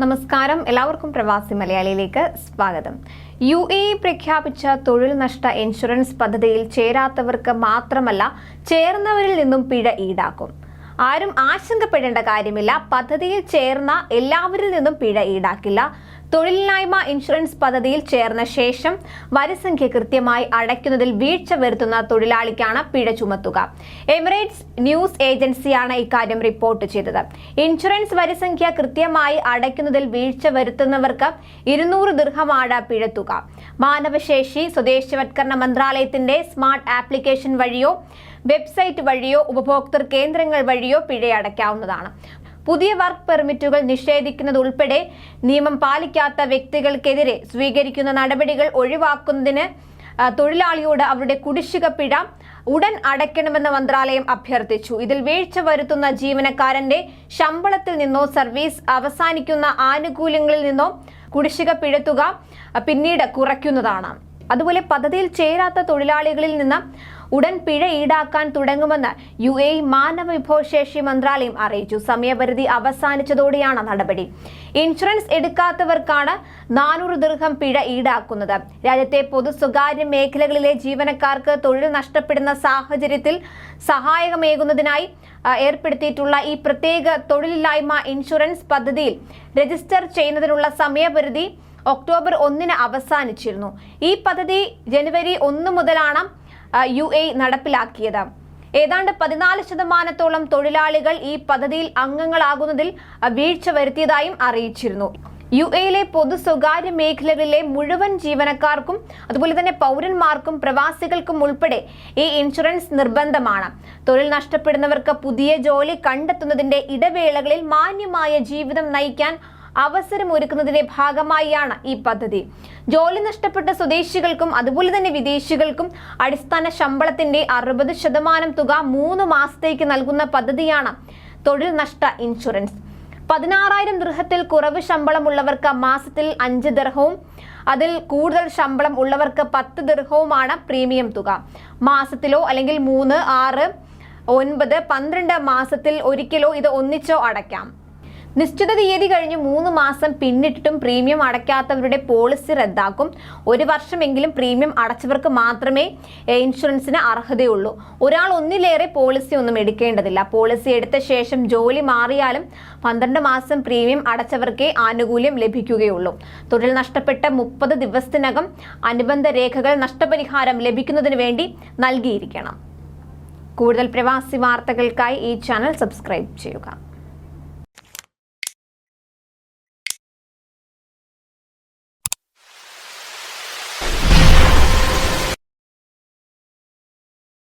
നമസ്കാരം. എല്ലാവർക്കും പ്രവാസി മലയാളിയിലേക്ക് സ്വാഗതം. യു എ പ്രഖ്യാപിച്ച തൊഴിൽ നഷ്ട ഇൻഷുറൻസ് പദ്ധതിയിൽ ചേരാത്തവർക്ക് മാത്രമല്ല ചേർന്നവരിൽ നിന്നും പിഴ ഈടാക്കും. ആരും ആശങ്കപ്പെടേണ്ട കാര്യമില്ല. പദ്ധതിയിൽ ചേർന്ന എല്ലാവരിൽ നിന്നും പിഴ ഈടാക്കില്ല. തൊഴിലില്ലായ്മ ഇൻഷുറൻസ് പദ്ധതിയിൽ ചേർന്ന ശേഷം വരിസംഖ്യ കൃത്യമായി അടയ്ക്കുന്നതിൽ വീഴ്ച വരുത്തുന്ന തൊഴിലാളിക്കാണ് പിഴ ചുമത്തുക. എമിറേറ്റ്സ് ന്യൂസ് ഏജൻസിയാണ് ഇക്കാര്യം റിപ്പോർട്ട് ചെയ്തത്. ഇൻഷുറൻസ് വരിസംഖ്യ കൃത്യമായി അടയ്ക്കുന്നതിൽ വീഴ്ച വരുത്തുന്നവർക്ക് ഇരുന്നൂറ് ദീർഘമാണ് പിഴ തുക. മാനവശേഷി സ്വദേശവത്കരണ മന്ത്രാലയത്തിന്റെ സ്മാർട്ട് ആപ്ലിക്കേഷൻ വഴിയോ വെബ്സൈറ്റ് വഴിയോ ഉപഭോക്തൃ കേന്ദ്രങ്ങൾ വഴിയോ പിഴ അടയ്ക്കാവുന്നതാണ് പുതിയ വർക്ക് പെർമിറ്റുകൾ നിഷേധിക്കുന്നതുൾപ്പെടെ നിയമം പാലിക്കാത്ത വ്യക്തികൾക്കെതിരെ സ്വീകരിക്കുന്ന നടപടികൾ ഒഴിവാക്കുന്നതിന് തൊഴിലാളിയോട് അവരുടെ കുടിശ്ശിക പിഴ ഉടൻ അടയ്ക്കണമെന്ന് മന്ത്രാലയം അഭ്യർത്ഥിച്ചു. ഇതിൽ വീഴ്ച വരുത്തുന്ന ജീവനക്കാരന്റെ ശമ്പളത്തിൽ നിന്നോ സർവീസ് അവസാനിക്കുന്ന ആനുകൂല്യങ്ങളിൽ നിന്നോ കുടിശ്ശിക പിഴത്തുക പിന്നീട് കുറയ്ക്കുന്നതാണ്. അതുപോലെ പദ്ധതിയിൽ ചേരാത്ത തൊഴിലാളികളിൽ നിന്ന് ഉടൻ പിഴ ഈടാക്കാൻ തുടങ്ങുമെന്ന് യു എ മാനവ വിഭവശേഷി മന്ത്രാലയം അറിയിച്ചു. സമയപരിധി അവസാനിച്ചതോടെയാണ് നടപടി. ഇൻഷുറൻസ് എടുക്കാത്തവർക്കാണ് നാനൂറ് ദീർഘം പിഴ ഈടാക്കുന്നത്. രാജ്യത്തെ പൊതു സ്വകാര്യ മേഖലകളിലെ ജീവനക്കാർക്ക് തൊഴിൽ നഷ്ടപ്പെടുന്ന സാഹചര്യത്തിൽ സഹായകമേകുന്നതിനായി ഏർപ്പെടുത്തിയിട്ടുള്ള ഈ പ്രത്യേക തൊഴിലില്ലായ്മ ഇൻഷുറൻസ് പദ്ധതിയിൽ രജിസ്റ്റർ ചെയ്യുന്നതിനുള്ള സമയപരിധി ഒക്ടോബർ ഒന്നിന് അവസാനിച്ചിരുന്നു. ഈ പദ്ധതി ജനുവരി ഒന്ന് മുതലാണ് യു എ നടപ്പിലാക്കിയത്. ഏതാണ്ട് പതിനാല് ശതമാനത്തോളം തൊഴിലാളികൾ ഈ പദ്ധതിയിൽ അംഗങ്ങളാകുന്നതിൽ വീഴ്ച വരുത്തിയതായും അറിയിച്ചിരുന്നു. യു എയിലെ പൊതു സ്വകാര്യ മേഖലകളിലെ മുഴുവൻ ജീവനക്കാർക്കും അതുപോലെ തന്നെ പൗരന്മാർക്കും പ്രവാസികൾക്കും ഉൾപ്പെടെ ഈ ഇൻഷുറൻസ് നിർബന്ധമാണ്. തൊഴിൽ നഷ്ടപ്പെടുന്നവർക്ക് പുതിയ ജോലി കണ്ടെത്തുന്നതിന്റെ ഇടവേളകളിൽ മാന്യമായ ജീവിതം നയിക്കാൻ അവസരമൊരുക്കുന്നതിന്റെ ഭാഗമായാണ് ഈ പദ്ധതി. ജോലി നഷ്ടപ്പെട്ട സ്വദേശികൾക്കും അതുപോലെ തന്നെ വിദേശികൾക്കും അടിസ്ഥാന ശമ്പളത്തിന്റെ അറുപത് ശതമാനം തുക മൂന്ന് മാസത്തേക്ക് നൽകുന്ന പദ്ധതിയാണ് തൊഴിൽ നഷ്ട ഇൻഷുറൻസ്. പതിനാറായിരം ദൃഹത്തിൽ കുറവ് ശമ്പളം ഉള്ളവർക്ക് മാസത്തിൽ അഞ്ച് ദർഹവും അതിൽ കൂടുതൽ ശമ്പളം ഉള്ളവർക്ക് പത്ത് ദർഹവുമാണ് പ്രീമിയം തുക. മാസത്തിലോ അല്ലെങ്കിൽ മൂന്ന് ആറ് ഒൻപത് പന്ത്രണ്ട് മാസത്തിൽ ഒരിക്കലോ ഇത് ഒന്നിച്ചോ അടയ്ക്കാം. നിശ്ചിത തീയതി കഴിഞ്ഞ് മൂന്ന് മാസം പിന്നിട്ടിട്ടും പ്രീമിയം അടയ്ക്കാത്തവരുടെ പോളിസി റദ്ദാക്കും. ഒരു വർഷമെങ്കിലും പ്രീമിയം അടച്ചവർക്ക് മാത്രമേ ഇൻഷുറൻസിന് അർഹതയുള്ളൂ. ഒരാൾ ഒന്നിലേറെ പോളിസി ഒന്നും എടുക്കേണ്ടതില്ല. പോളിസി എടുത്ത ശേഷം ജോലി മാറിയാലും പന്ത്രണ്ട് മാസം പ്രീമിയം അടച്ചവർക്കേ ആനുകൂല്യം ലഭിക്കുകയുള്ളൂ. തൊഴിൽ നഷ്ടപ്പെട്ട മുപ്പത് ദിവസത്തിനകം അനുബന്ധ രേഖകൾ നഷ്ടപരിഹാരം ലഭിക്കുന്നതിന് വേണ്ടി നൽകിയിരിക്കണം. കൂടുതൽ പ്രവാസി വാർത്തകൾക്കായി ഈ ചാനൽ സബ്സ്ക്രൈബ് ചെയ്യുക.